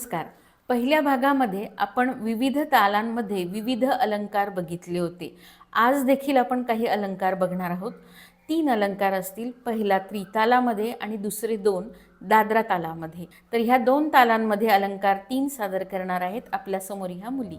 नमस्कार. पहिल्या भागामध्ये आपण विविध तालांमध्ये विविध अलंकार बघितले होते. आज देखील आपण काही अलंकार बघणार आहोत. तीन अलंकार असतील पहिला त्रितालामध्ये आणि दुसरे दोन दादरा तालामध्ये. तर ह्या दोन तालांमध्ये अलंकार तीन सादर करणार आहेत आपल्यासमोर ह्या मुली.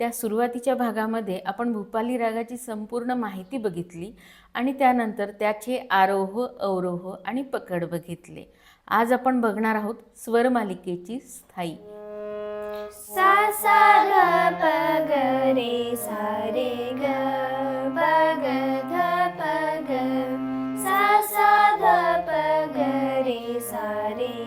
त्या सुरुवातीच्या भागामध्ये आपण भूपाली रागाची संपूर्ण माहिती बघितली आणि त्यानंतर त्याचे आरोह अवरोह आणि पकड बघितले. आज आपण बघणार आहोत स्वरमालिकेची स्थायी. सा सा ग प ग रे सा रे ग प ग ध प ग. सा सा ध प ग रे सा रे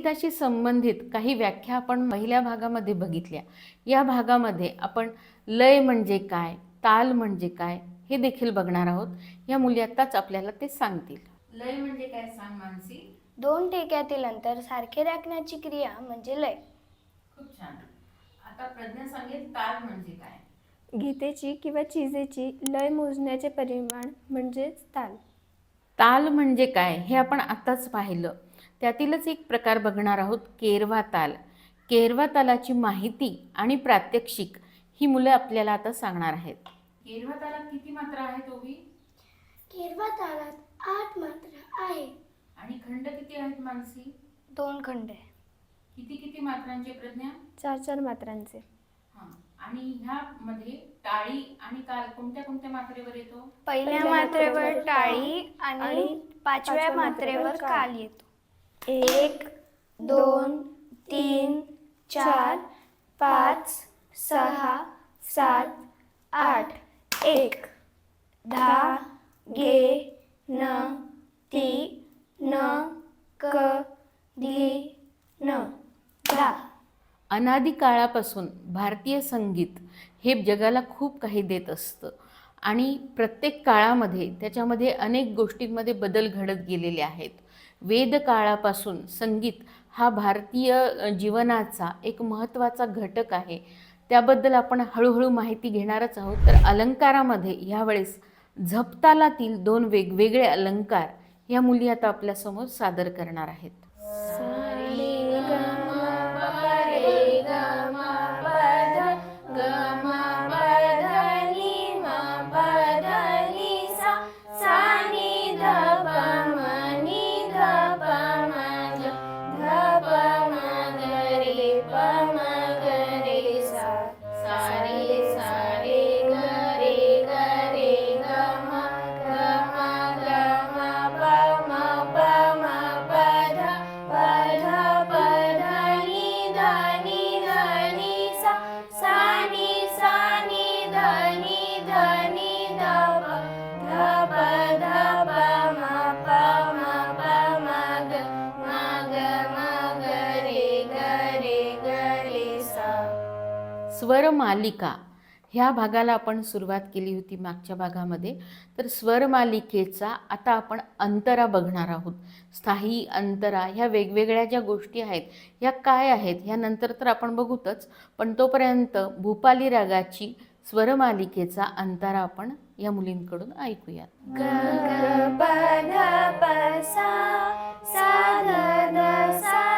संगीताशी संबंधित काही व्याख्या आपण पहिल्या भागामध्ये बघितल्या. या भागामध्ये आपण लय म्हणजे काय ताल म्हणजे काय हे देखील बघणार आहोत. या मुली आत्ताच आपल्याला ते सांगतील. लय म्हणजे काय सांग मानसी? दोन ठेक्यातील अंतर सारखे राखण्याची क्रिया म्हणजे लय. खूप छान. आता प्रज्ञा सांगेल ताल म्हणजे काय. गीतेची किंवा चिजेची लय मोजण्याचे परिमाण म्हणजेच ताल. ताल म्हणजे काय हे आपण आत्ताच पाहिलं. त्यातीलच एक प्रकार बघणार आहोत केरवा ताल. केरवा तालाची माहिती आणि प्रात्यक्षिक ही मुलं आपल्याला आता सांगणार आहेत. केरवा तालात किती मात्रा आहेत ओवी? केरवा तालात आठ मात्रा आहे. आणि खंड किती आहेत मानसी? दोन खंड आहे. किती किती मात्रांचे प्रज्ञा? चार चार मात्रांचे. हां. आणि ह्यामध्ये टाळी आणि काल कोणत्या कोणत्या मात्रेवर येतो? पहिल्या मात्रेवर टाळी आणि पाचव्या मात्रेवर काल येतो. एक दोन तीन चार पाच सहा सात आठ एक. धा गे न ती न क धी न. धा. अनादी काळापासून भारतीय संगीत हे जगाला खूप काही देत असतं आणि प्रत्येक काळामध्ये त्याच्यामध्ये अनेक गोष्टींमध्ये बदल घडत गेलेले आहेत. वेद काळापासून संगीत हा भारतीय जीवनाचा एक महत्त्वाचा घटक आहे. त्याबद्दल आपण हळूहळू माहिती घेणारच आहोत. तर अलंकारामध्ये ह्यावेळेस झपतालातील दोन वेगवेगळे अलंकार या मुली आता आपल्यासमोर सादर करणार आहेत. स्वरमालिका ह्या भागाला आपण सुरुवात केली होती मागच्या भागामध्ये. तर स्वरमालिकेचा आता आपण अंतरा बघणार आहोत. स्थायी अंतरा ह्या वेगवेगळ्या ज्या गोष्टी आहेत ह्या काय आहेत ह्या नंतर तर आपण बघूतच पण तोपर्यंत भूपाली रागाची स्वरमालिकेचा अंतरा आपण या मुलींकडून ऐकूयात. ग सा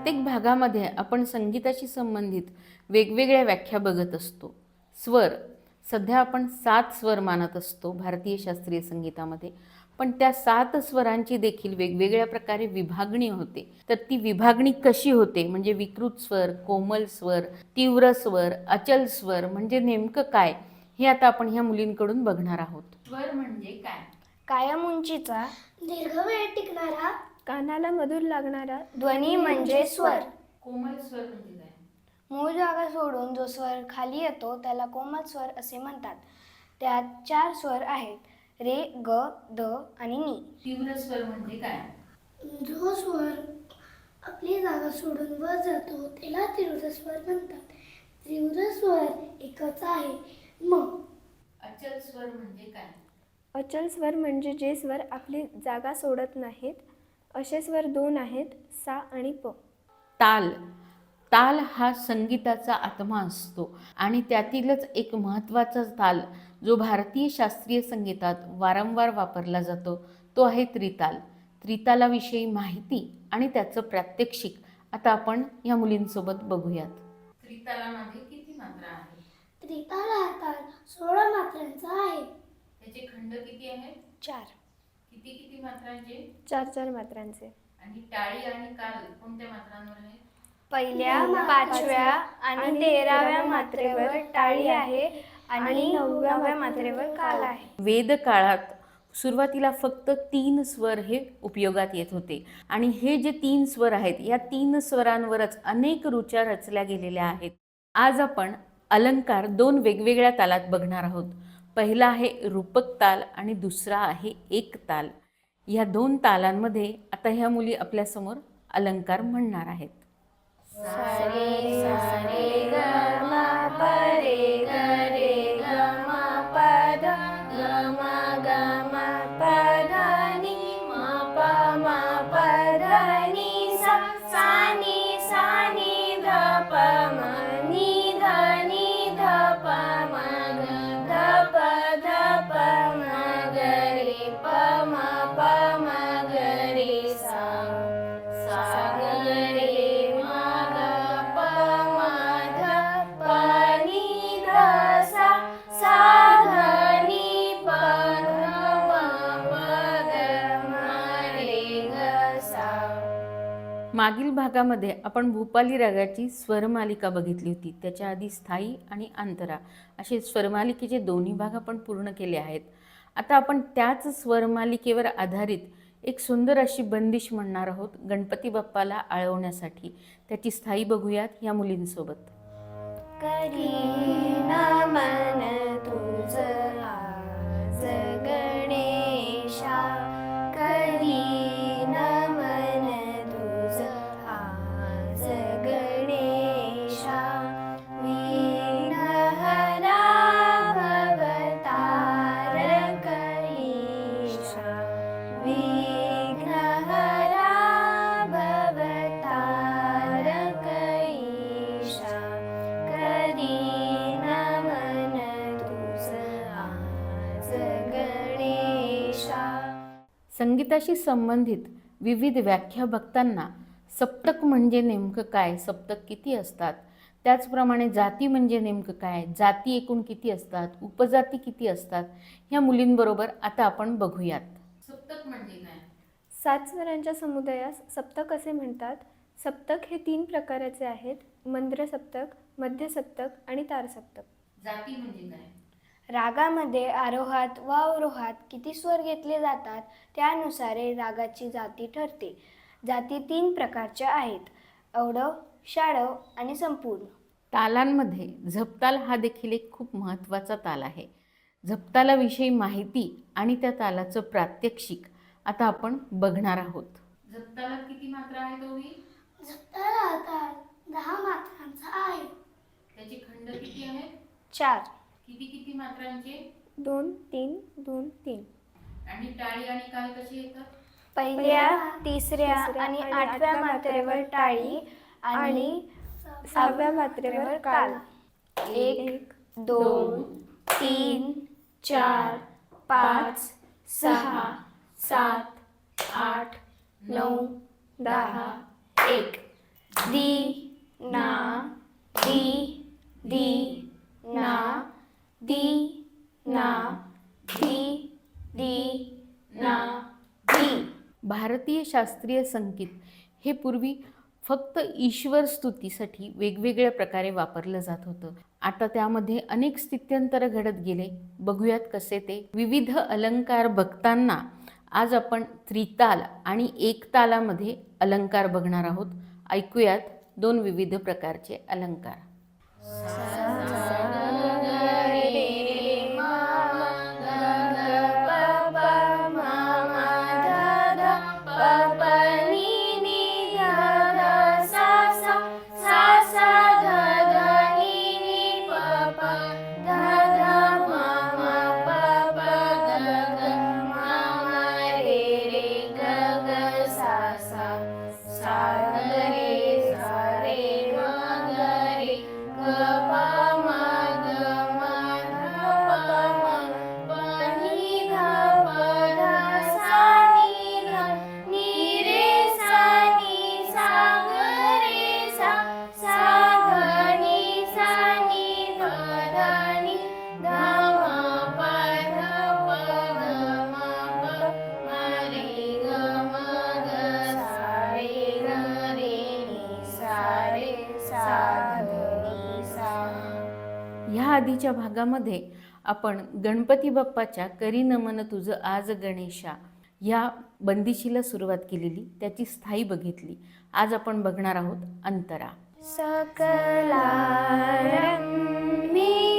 प्रत्येक भागामध्ये आपण संगीताशी संबंधित वेगवेगळ्या व्याख्या बघत असतो. स्वर सध्या आपण सात स्वर मानत असतो भारतीय शास्त्रीय संगीतामध्ये. पण त्या सात स्वरांची देखील वेगवेगळ्या प्रकारे विभागणी होते. तर ती विभागणी कशी होते? म्हणजे विकृत स्वर कोमल स्वर तीव्र स्वर अचल स्वर म्हणजे नेमकं काय? हे आता आपण ह्या मुलींकडून बघणार आहोत. स्वर म्हणजे काय? कायम उंचीचा दीर्घ वेळ टिकणारा कानाला मधुर लागणारा ध्वनी म्हणजे स्वर. कोमल स्वर म्हणजे काय? मूळ जागा सोडून जो स्वर खाली येतो त्याला कोमल स्वर असे म्हणतात. त्यात चार स्वर आहेत. रे ग द आणि नी. तीव्र स्वर म्हणजे काय? जो स्वर आपली जागा सोडून वर जातो त्याला तीव्र स्वर म्हणतात. तीव्र स्वर एकच आहे. मग अचल स्वर म्हणजे काय? अचल स्वर म्हणजे जे स्वर आपली जागा सोडत नाहीत असे स्वर दोन आहेत सा आणि प. ताल. ताल हा संगीताचा आत्मा असतो आणि त्यातीलच एक महत्त्वाचा ताल जो भारतीय शास्त्रीय संगीतात वारंवार वापरला जातो तो आहे त्रिताल. त्रितालाविषयी माहिती आणि त्याचं प्रात्यक्षिक आता आपण या मुलींसोबत बघूयात. त्रितालामध्ये किती मात्रा आहे त्रिताल हा ताल सोळा मात्रांचा आहे. त्याचे खंड किती आहेत? चार. किती किती मात्रांचे? चार चार मात्रांचे. आणि टाळी आणि काल कोणत्या मात्रांवर आहे? पहिल्या पाचव्या आणि तेराव्या मात्रेवर टाळी आहे आणि नवव्या मात्रेवर काल आहे. वेद काळात सुरुवातीला फक्त तीन स्वर हे उपयोगात येत होते. आणि हे जे तीन स्वर आहेत या तीन स्वरांवरच अनेक रुच्या रचल्या गेलेल्या आहेत. आज आपण अलंकार दोन वेगवेगळ्या तालात बघणार आहोत. पहिला आहे रूपक ताल आणि दुसरा आहे एक ताल. ह्या दोन तालांमध्ये आता ह्या मुली आपल्यासमोर अलंकार म्हणणार आहेत. मागील भागामध्ये आपण भूपाली रागाची स्वरमालिका बघितली होती. त्याच्या आधी स्थायी आणि अंतरा असे स्वरमालिकेचे दोन्ही भाग आपण पूर्ण केले आहेत. आता आपण त्याच स्वरमालिकेवर आधारित एक सुंदर अशी बंदिश म्हणणार आहोत गणपती बाप्पाला आळवण्यासाठी. त्याची स्थायी बघूयात या मुलींसोबत. संगीताशी संबंधित विविध व्याख्या बघताना सप्तक म्हणजे नेमकं काय? सप्तक किती असतात? त्याचप्रमाणे जाती म्हणजे नेमकं काय? जाती एकूण किती असतात? उपजाती किती असतात? ह्या मुलींबरोबर आता आपण बघूयात. सप्तक म्हणजे काय? सात स्वरांच्या समुदायास सप्तक असे म्हणतात. सप्तक हे तीन प्रकाराचे आहेत. मंद्र सप्तक मध्य सप्तक आणि तार सप्तक जाती म्हणजे काय? रागामध्ये आरोहात व अवरोहात किती स्वर घेतले जातात त्यानुसारे रागाची जाती ठरते. जाती तीन प्रकारच्या आहेत अवडव शाडव आणि संपूर्ण. तालांमध्ये झपताल हा देखील एक खूप महत्त्वाचा ताल आहे. झपतालाविषयी माहिती आणि त्या तालाचं प्रात्यक्षिक आता आपण बघणार आहोत. झपतालात किती मात्रा आहेत ओवी झपताला ताल दहा मात्रांचा आहे. त्याचे खंड किती आहेत चार. किती किती मात्रांचे? दोन तीन दोन तीन. आणि टाळी आणि काल कसे येतात पहिल्या तिसऱ्या आणि आठव्या मात्रेवर टाळी आणि आणि सहाव्या मात्रेवर काल एक दोन तीन चार पाच सहा सात आठ नऊ दहा एक. दी ना दी दी ना दी ना दी दी ना दी भारतीय शास्त्रीय संगीत हे पूर्वी फक्त ईश्वर स्तुतीसाठी वेगवेगळ्या प्रकारे वापरलं जात होतं. आता त्यामध्ये अनेक स्थित्यंतर घडत गेले. बघूयात कसे ते. विविध अलंकार बघताना आज आपण त्रिताल आणि एकतालामध्ये अलंकार बघणार आहोत. ऐकूयात दोन विविध प्रकारचे अलंकार. आधीच्या भागामध्ये आपण गणपती बाप्पाच्या करी नमन तुझं आज गणेशा ह्या बंदिशीला सुरुवात केलेली त्याची स्थायी बघितली. आज आपण बघणार आहोत अंतरा. सकलारंभी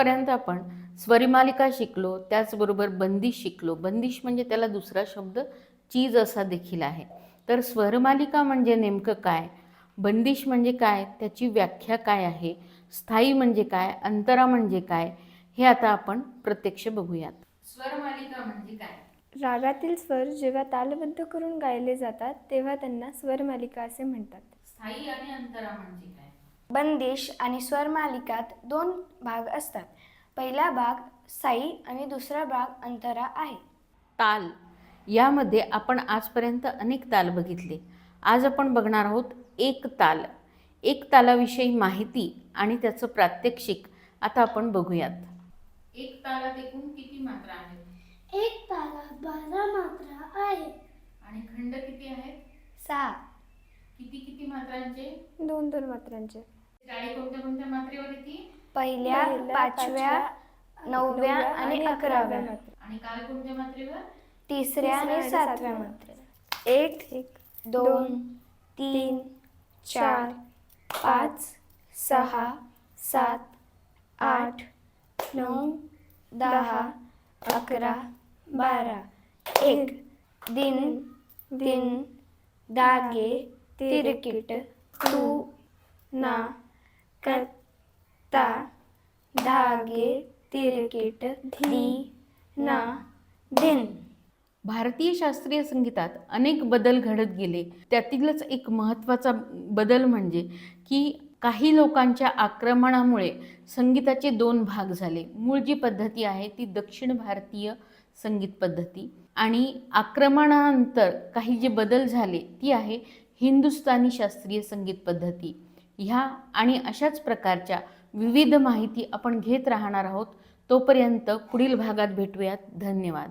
आजपर्यंत आपण स्वरिमालिका शिकलो त्याचबरोबर बंदिश शिकलो. बंदिश म्हणजे त्याला दुसरा शब्द चीज असा देखील आहे. तर स्वरमालिका म्हणजे नेमकं काय? बंदिश म्हणजे काय? त्याची व्याख्या काय आहे? स्थायी म्हणजे काय? अंतरा म्हणजे काय? हे आता आपण प्रत्यक्ष बघूयात. स्वरमालिका म्हणजे काय? रागातील स्वर जेव्हा तालबद्ध करून गायले जातात तेव्हा त्यांना स्वरमालिका असे म्हणतात. स्थायी आणि अंतरा म्हणजे काय? बंदिश आणि स्वरमालिकात दोन भाग असतात. पहिला भाग साई आणि दुसरा भाग अंतरा आहे. ताल. यामध्ये आपण आजपर्यंत अनेक ताल बघितले. आज आपण बघणार आहोत एक ताल. एक तालाविषयी माहिती आणि त्याचं प्रात्यक्षिक आता आपण बघूयात. एक तालात एकूण किती मात्रा आहेत? एक तालात बारा मात्रा आहे आणि खंड किती आहेत? सहा. किती किती मात्रांचे? दोन दोन मात्रांचे. टाळी कोणत्या कोणत्या मात्रेवर येते पहिल्या पाचव्या नवव्या आणि अकराव्या. आणि काल कोणत्या मात्रेवर? तिसऱ्या आणि सातव्या मात्रे. एक दोन तीन चार पाच सहा सात आठ नऊ दहा अकरा बारा. एक दिन दिन दागे तिरकिट तू ना करता धागे तिरकिट धी ना दिन. भारतीय शास्त्रीय संगीतात अनेक बदल घडत गेले. त्यातीलच एक महत्त्वाचा बदल म्हणजे की काही लोकांच्या आक्रमणामुळे संगीताचे दोन भाग झाले. मूळ जी पद्धती आहे ती दक्षिण भारतीय संगीत पद्धती आणि आक्रमणानंतर काही जे बदल झाले ती आहे हिंदुस्तानी शास्त्रीय संगीत पद्धती. ह्या आणि अशाच प्रकारच्या विविध माहिती आपण घेत राहणार आहोत. तोपर्यंत पुढील भागात भेटूयात. धन्यवाद.